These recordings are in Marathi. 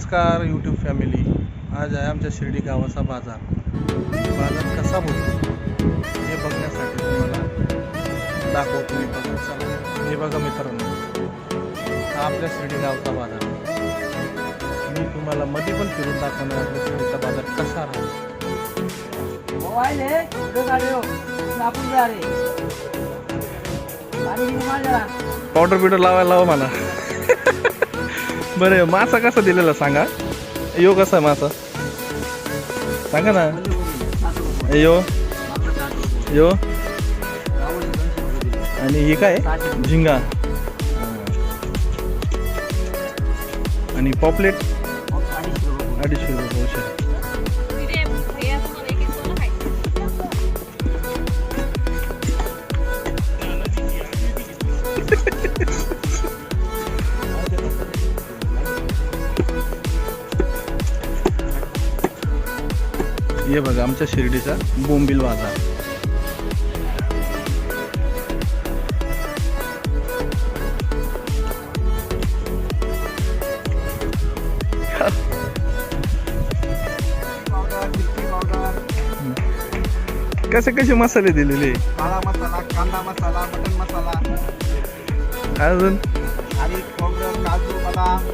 नमस्कार यूट्यूब फॅमिली आज आहे आमच्या शिर्डी गावाचा बाजार. बाजार कसा भरतो हे बघण्यासाठी तुम्हाला दाखवतो मी बघा हे बघा मित्रांनो. हा आपल्या शिर्डी गावचा बाजार मी तुम्हाला मध्ये पण फिरून दाखवणार आपल्या शिर्डीचा बाजार कसा राहतो. है. पावडर बिवडर लावायला लावा मला बरं मासा कसा दिलेला सांगा? यो कसा आहे मासा? सांगा ना. यो. यो. आणि हे काय? झिंगा. आणि पॉपलेट? अडीचशे रुपये हे बघा आमच्या शिर्डीचा बोंबिल बाजार कसे कसे मसाले दिलेले? काळा मसाला कांदा मसाला मटन मसाला. अजून? आणि खोबरं काजू बदाम.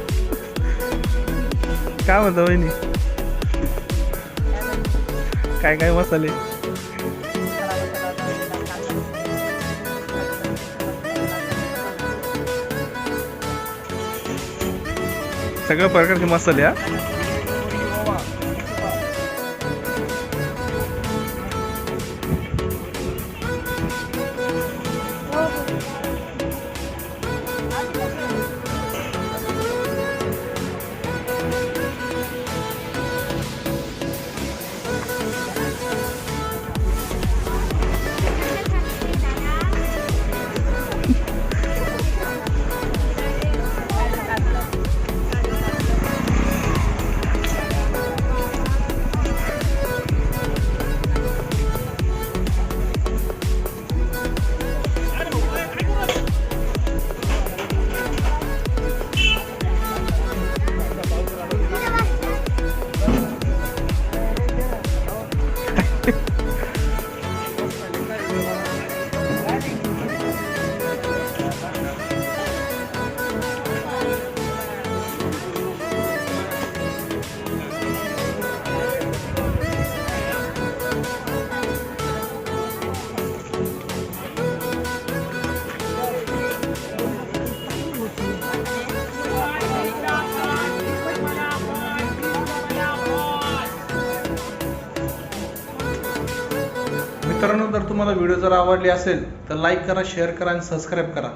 काय म्हणता वहिनी? काय काय मसाले? सगळ्या प्रकारचे मसाले हा? मित्रांनो जर तुम्हाला व्हिडिओ जर आवडली असेल तर लाईक करा शेअर करा आणि सबस्क्राईब करा.